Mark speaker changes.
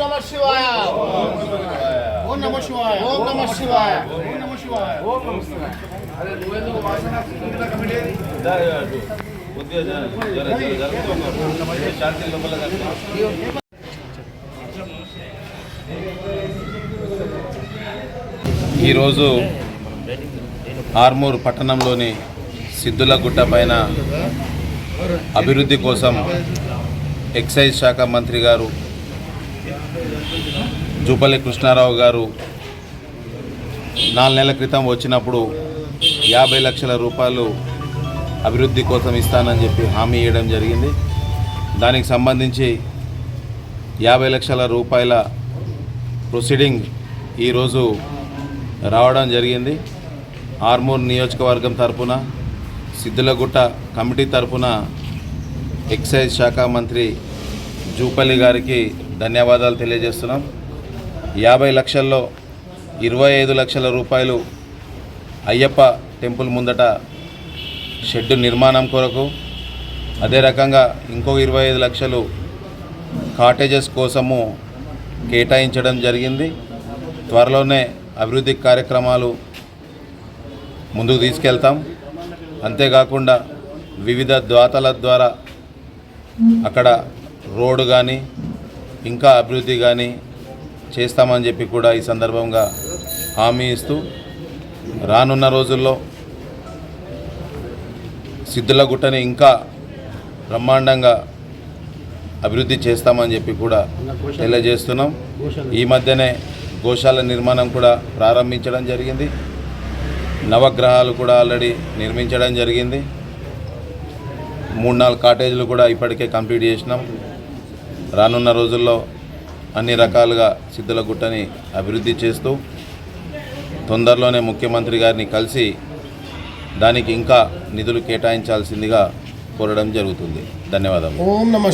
Speaker 1: నమ శివాయ. ఓం నమ శివాయ. ఓం నమ శివాయ. ఓం నమ శివాయ. ఓం నమ శివాయ
Speaker 2: ఈరోజు ఆర్మూర్ పట్టణంలోని సిద్ధులగుట్ట పైన అభివృద్ధి కోసం ఎక్సైజ్ శాఖ మంత్రి గారు జూపల్లి కృష్ణారావు గారు నాలుగు నెలల క్రితం వచ్చినప్పుడు యాభై లక్షల రూపాయలు అభివృద్ధి కోసం ఇస్తానని చెప్పి హామీ ఇవ్వడం జరిగింది. దానికి సంబంధించి యాభై లక్షల రూపాయల ప్రొసీడింగ్ ఈరోజు రావడం జరిగింది. ఆర్మూర్ నియోజకవర్గం తరపున సిద్ధులగుట్ట కమిటీ తరపున ఎక్సైజ్ శాఖ మంత్రి జూపల్లి గారికి ధన్యవాదాలు తెలియజేస్తున్నాం. యాభై లక్షల్లో ఇరవై ఐదు లక్షల రూపాయలు అయ్యప్ప టెంపుల్ ముందట షెడ్డు నిర్మాణం కొరకు అదే రకంగా ఇంకో ఇరవై ఐదు లక్షలు కాటేజెస్ కోసము కేటాయించడం జరిగింది. త్వరలోనే అభివృద్ధి కార్యక్రమాలు ముందుకు తీసుకెళ్తాం. అంతేకాకుండా వివిధ ద్వాతల ద్వారా అక్కడ రోడ్డు కానీ ఇంకా అభివృద్ధి కానీ చేస్తామని చెప్పి కూడా ఈ సందర్భంగా హామీ ఇస్తూ రానున్న రోజుల్లో సిద్ధులగుట్టని ఇంకా బ్రహ్మాండంగా అభివృద్ధి చేస్తామని చెప్పి కూడా తెలియజేస్తున్నాం. ఈ మధ్యనే గోశాల నిర్మాణం కూడా ప్రారంభించడం జరిగింది. నవగ్రహాలు కూడా ఆల్రెడీ నిర్మించడం జరిగింది. మూడు నాలుగు కాటేజీలు కూడా ఇప్పటికే కంప్లీట్ చేసినాం. రానున్న రోజుల్లో అన్ని రకాలుగా సిద్ధులగుట్టని అభివృద్ధి చేస్తూ తొందరలోనే ముఖ్యమంత్రి గారిని కలిసి దానికి ఇంకా నిధులు కేటాయించాల్సిందిగా కోరడం జరుగుతుంది. ధన్యవాదాలు
Speaker 1: ఓం నమ